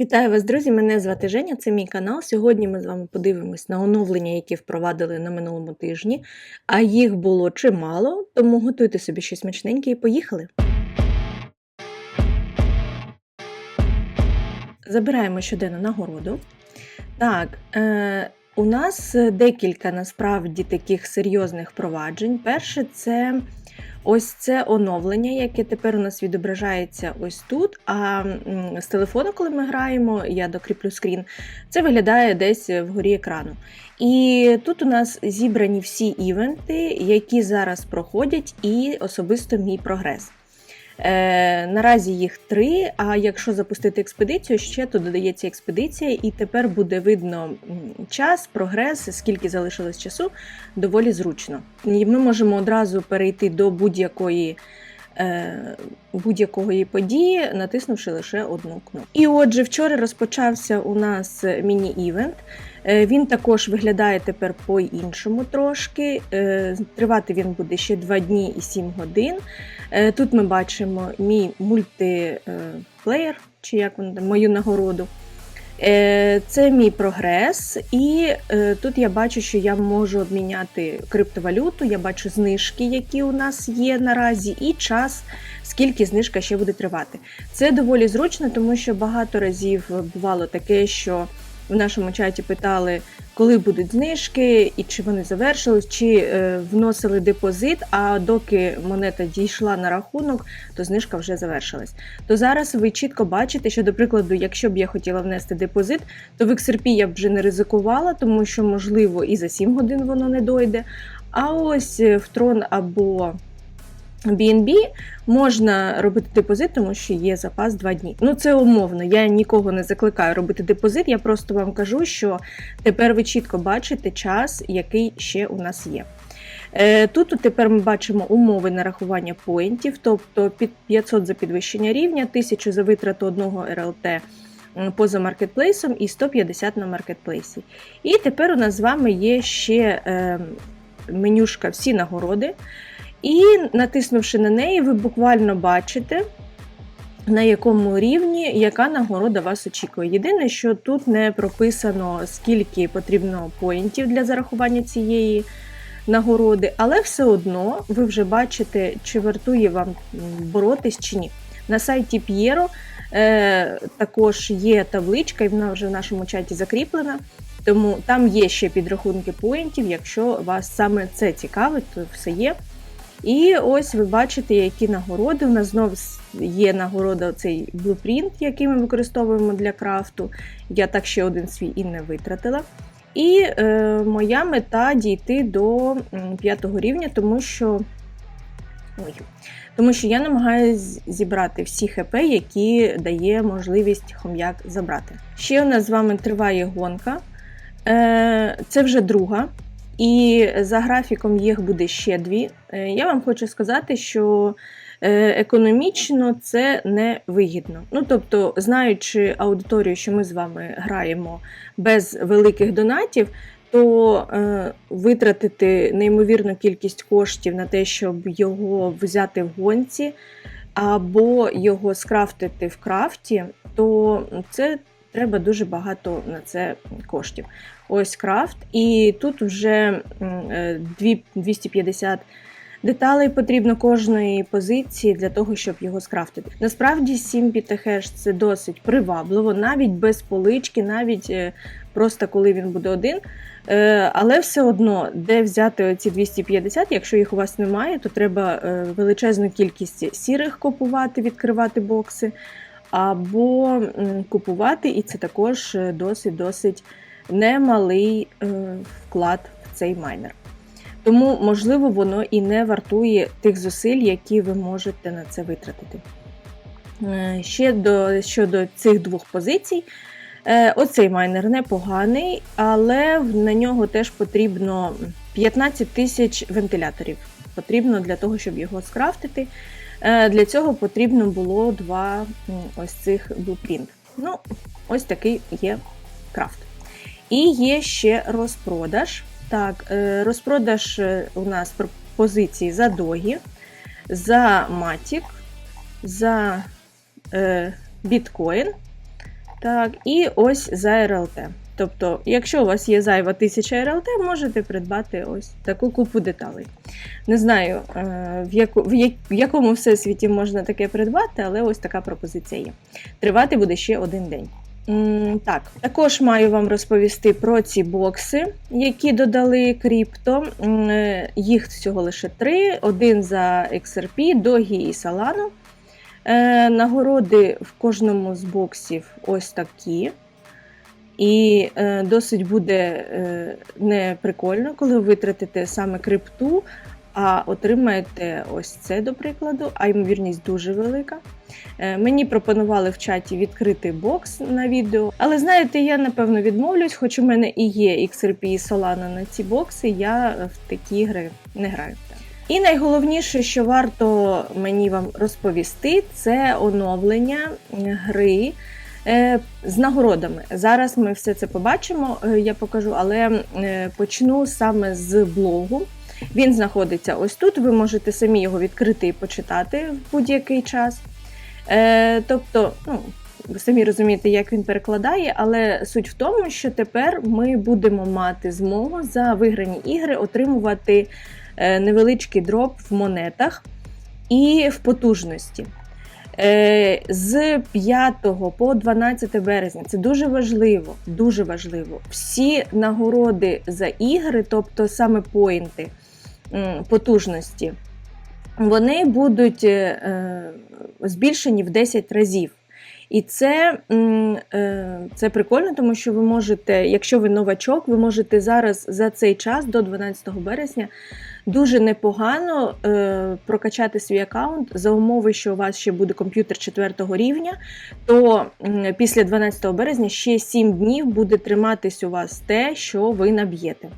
Вітаю вас, друзі! Мене звати Женя, це мій канал. Сьогодні ми з вами подивимось на оновлення, які впровадили на минулому тижні, а їх було чимало, тому готуйте собі щось смачненьке і поїхали. Забираємо щоденну нагороду. Так, е, у нас декілька насправді таких серйозних впроваджень. Перше, це ось це оновлення, яке тепер у нас відображається ось тут. А з телефону, коли ми граємо, я докріплю скрін, це виглядає десь вгорі екрану. І тут у нас зібрані всі івенти, які зараз проходять, і особисто мій прогрес. Е, наразі їх три. А якщо запустити експедицію, ще то додається експедиція, і тепер буде видно час, прогрес, скільки залишилось часу, доволі зручно. І ми можемо одразу перейти до будь-якої. Е, Будь-якої події, натиснувши лише одну кнопку. І отже, вчора розпочався у нас міні-івент. Е, Він також виглядає тепер по-іншому трошки. Е, Тривати він буде ще 2 дні і 7 годин. Тут ми бачимо мій мультиплеєр, чи як він там, мою нагороду. Е, Це мій прогрес, і е, тут я бачу, що я можу обміняти криптовалюту, я бачу знижки, які у нас є наразі, і час, скільки знижка ще буде тривати. Це доволі зручно, тому що багато разів бувало таке, що в нашому чаті питали, коли будуть знижки, і чи вони завершились, чи е, вносили депозит. А доки монета дійшла на рахунок, то знижка вже завершилась. То зараз ви чітко бачите, що, до прикладу, якщо б я хотіла внести депозит, то в XRP я б вже не ризикувала, тому що, можливо, і за 7 годин воно не дойде. А ось е, в трон або BNB можна робити депозит, тому що є запас 2 дні. Ну це умовно. Я нікого не закликаю робити депозит. Я просто вам кажу, що тепер ви чітко бачите час, який ще у нас є. Е, Тут тепер ми бачимо умови нарахування поінтів, тобто 500 за підвищення рівня, 1000 за витрату одного РЛТ поза маркетплейсом і 150 на маркетплейсі. І тепер у нас з вами є ще е, менюшка всі нагороди. І натиснувши на неї, ви буквально бачите, на якому рівні яка нагорода вас очікує. Єдине, що тут не прописано, скільки потрібно поінтів для зарахування цієї нагороди, але все одно ви вже бачите, чи вартує вам боротись чи ні. На сайті П'єро е, також є табличка, і вона вже в нашому чаті закріплена. Тому там є ще підрахунки поінтів. Якщо вас саме це цікавить, то все є. І ось ви бачите, які нагороди. У нас знову є нагорода цей блупринт, який ми використовуємо для крафту. Я так ще один свій і не витратила. І е, моя мета дійти до п'ятого рівня, тому що. Ой. Тому що я намагаюся зібрати всі ХП, які дає можливість хом'як забрати. Ще у нас з вами триває гонка. Е, Це вже друга. І за графіком їх буде ще дві. Е, Я вам хочу сказати, що е, економічно це не вигідно. Ну тобто, знаючи аудиторію, що ми з вами граємо без великих донатів, то е, витратити неймовірну кількість коштів на те, щоб його взяти в гонці, або його скрафтити в крафті, то це треба дуже багато на це коштів. Ось крафт, і тут вже м, е, дві- 250 деталей потрібно кожної позиції для того, щоб його скрафтити. Насправді 7 пітахеш це досить привабливо, навіть без полички, навіть е, просто коли він буде один. Е, Але все одно, де взяти оці 250, якщо їх у вас немає, то треба величезну кількість сірих купувати, відкривати бокси, або купувати, і це також досить-досить немалий е, вклад в цей майнер. Тому, можливо, воно і не вартує тих зусиль, які ви можете на це витратити. Е, Ще до, щодо цих двох позицій. Е, Оцей майнер непоганий, але на нього теж потрібно 15 тисяч вентиляторів. Потрібно для того, щоб його скрафтити. Для цього потрібно було два ось цих blueprint. Ну, ось такий є крафт. І є ще розпродаж. Так, е, розпродаж е, у нас пропозиції за догі, за Matic, за е, біткоін Так, і ось за РЛТ. Тобто, якщо у вас є зайва 1000 РЛТ, можете придбати ось таку купу деталей. Не знаю, в, яку, в якому всесвіті можна таке придбати, але ось така пропозиція є. Тривати буде ще один день. Так, також маю вам розповісти про ці бокси, які додали крипто. Е, Їх всього лише три: один за XRP, Догі і Solana. Е, Нагороди в кожному з боксів ось такі. І е, досить буде е, не прикольно, коли ви витратите саме крипту, а отримаєте ось це, до прикладу, а ймовірність дуже велика. Е, мені пропонували в чаті відкрити бокс на відео, але знаєте, я напевно відмовлюсь, хоч у мене і є XRP і Solana на ці бокси, я в такі ігри не граю. І найголовніше, що варто мені вам розповісти, це оновлення гри е, з нагородами. Зараз ми все це побачимо, е, я покажу, але почну саме з блогу. Він знаходиться ось тут. Ви можете самі його відкрити і почитати в будь-який час. Е, тобто, ну, ви самі розумієте, як він перекладає, але суть в тому, що тепер ми будемо мати змогу за виграні ігри отримувати е, невеличкий дроп в монетах і в потужності. Е, З 5 по 12 березня це дуже важливо. Дуже важливо. Всі нагороди за ігри, тобто саме поінти потужності, вони будуть е, е, збільшені в 10 разів. І це, це прикольно, тому що ви можете, якщо ви новачок, ви можете зараз за цей час до 12 березня дуже непогано е, прокачати свій аккаунт за умови, що у вас ще буде комп'ютер 4 рівня, то е, після 12 березня ще 7 днів буде триматись у вас те, що ви наб'єте.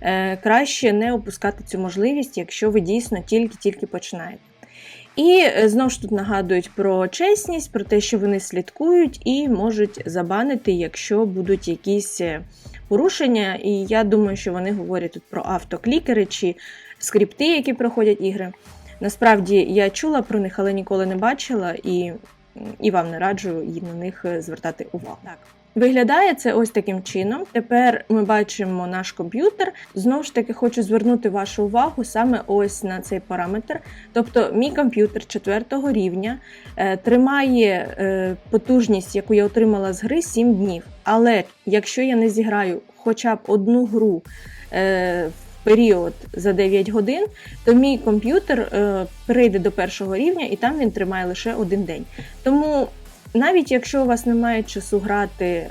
Е, краще не опускати цю можливість, якщо ви дійсно тільки-тільки починаєте. І е, знову ж тут нагадують про чесність, про те, що вони слідкують і можуть забанити, якщо будуть якісь е, порушення. І я думаю, що вони говорять тут про автоклікери чи скрипти, які проходять ігри. Насправді я чула про них, але ніколи не бачила, і, і вам не раджу на них е, звертати увагу. Так. Виглядає це ось таким чином. Тепер ми бачимо наш комп'ютер. Знову ж таки, хочу звернути вашу увагу саме ось на цей параметр. Тобто, мій комп'ютер 4 рівня е, тримає е, потужність, яку я отримала з гри 7 днів. Але якщо я не зіграю хоча б одну гру е, в період за 9 годин, то мій комп'ютер е, перейде до першого рівня і там він тримає лише один день. Тому навіть якщо у вас немає часу грати е,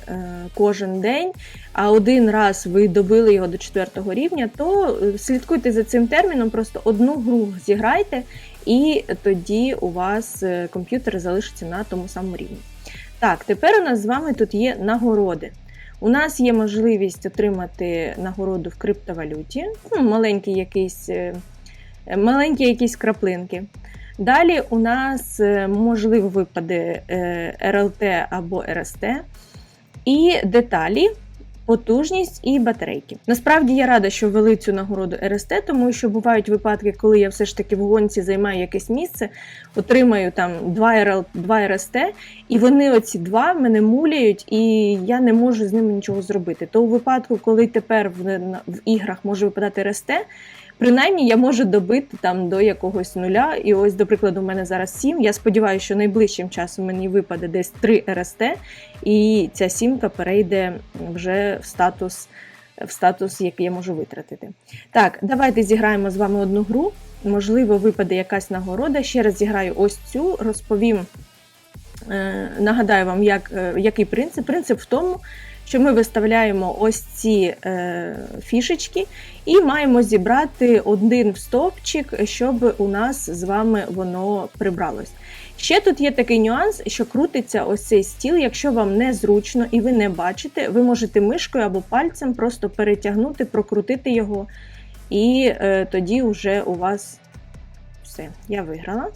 кожен день, а один раз ви добили його до 4 рівня, то е, слідкуйте за цим терміном, просто одну гру зіграйте, і тоді у вас е, комп'ютер залишиться на тому самому рівні. Так, тепер у нас з вами тут є нагороди. У нас є можливість отримати нагороду в криптовалюті, ну, маленькі якісь, маленькі якісь краплинки. Далі у нас е, можливо випаде е, РЛТ або РСТ, і деталі, потужність і батарейки. Насправді я рада, що ввели цю нагороду РСТ, тому що бувають випадки, коли я все ж таки в гонці займаю якесь місце, отримаю там 2 РЛ, 2 РСТ, і вони оці два мене муляють, і я не можу з ними нічого зробити. То у випадку, коли тепер в, в іграх може випадати РСТ, Принаймні я можу добити там до якогось нуля. І ось, до прикладу, у мене зараз 7. Я сподіваюся, що найближчим часом мені випаде десь 3 РСТ, і ця сімка перейде вже в статус, в статус, який я можу витратити. Так, давайте зіграємо з вами одну гру. Можливо, випаде якась нагорода. Ще раз зіграю ось цю, розповім. Е, Нагадаю вам, як, е, який принцип. Принцип в тому, що ми виставляємо ось ці е, фішечки і маємо зібрати один стовпчик, щоб у нас з вами воно прибралось. Ще тут є такий нюанс, що крутиться ось цей стіл. Якщо вам незручно і ви не бачите, ви можете мишкою або пальцем просто перетягнути, прокрутити його, і е, тоді вже у вас все, я виграла.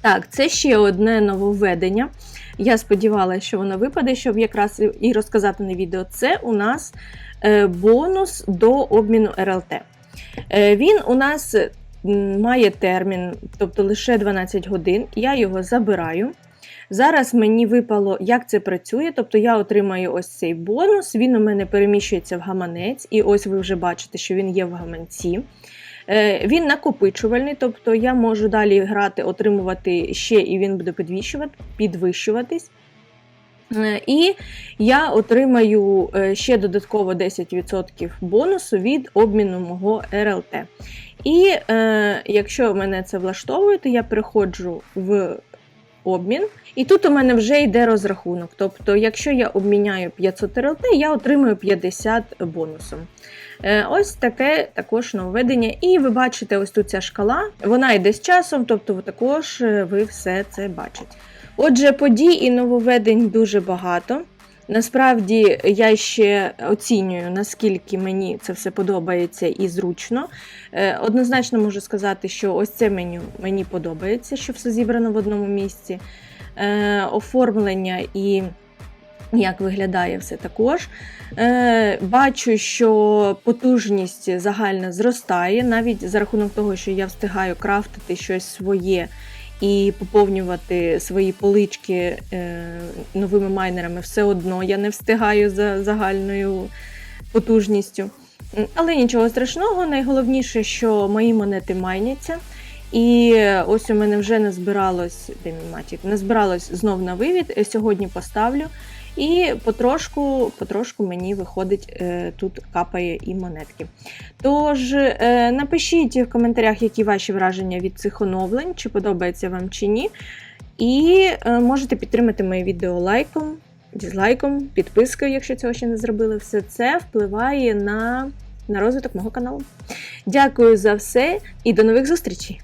Так, це ще одне нововведення. Я сподівалася, що воно випаде, щоб якраз і розказати на відео. Це у нас е, бонус до обміну РЛТ. Е, Він у нас має термін, тобто лише 12 годин. Я його забираю. Зараз мені випало, як це працює. Тобто я отримаю ось цей бонус, він у мене переміщується в гаманець, і ось ви вже бачите, що він є в гаманці. Е, Він накопичувальний, тобто я можу далі грати, отримувати ще, і він буде підвищувати, підвищуватись. Е, І я отримаю е, ще додатково 10% бонусу від обміну мого РЛТ. І е, якщо мене це влаштовує, то я переходжу в обмін. І тут у мене вже йде розрахунок. Тобто, якщо я обміняю 500 РЛТ, я отримую 50 бонусом. Е, Ось таке також нововведення. І ви бачите, ось тут ця шкала, вона йде з часом, тобто також е, ви все це бачите. Отже, подій і нововведень дуже багато. Насправді я ще оцінюю, наскільки мені це все подобається і зручно. Е, Однозначно можу сказати, що ось це меню мені подобається, що все зібрано в одному місці. Оформлення і як виглядає все також. Е, Бачу, що потужність загальна зростає, навіть за рахунок того, що я встигаю крафтити щось своє і поповнювати свої полички е, новими майнерами, все одно я не встигаю за загальною потужністю. Але нічого страшного, найголовніше, що мої монети майняться. І ось у мене вже назбиралось, де мій матік, назбиралось знов на вивід. Е, Сьогодні поставлю. І потрошку, потрошку мені виходить, е, тут капає і монетки. Тож е, напишіть в коментарях, які ваші враження від цих оновлень, чи подобається вам чи ні. І е, можете підтримати моє відео лайком, дізлайком, підпискою, якщо цього ще не зробили. Все це впливає на, на розвиток мого каналу. Дякую за все і до нових зустрічей!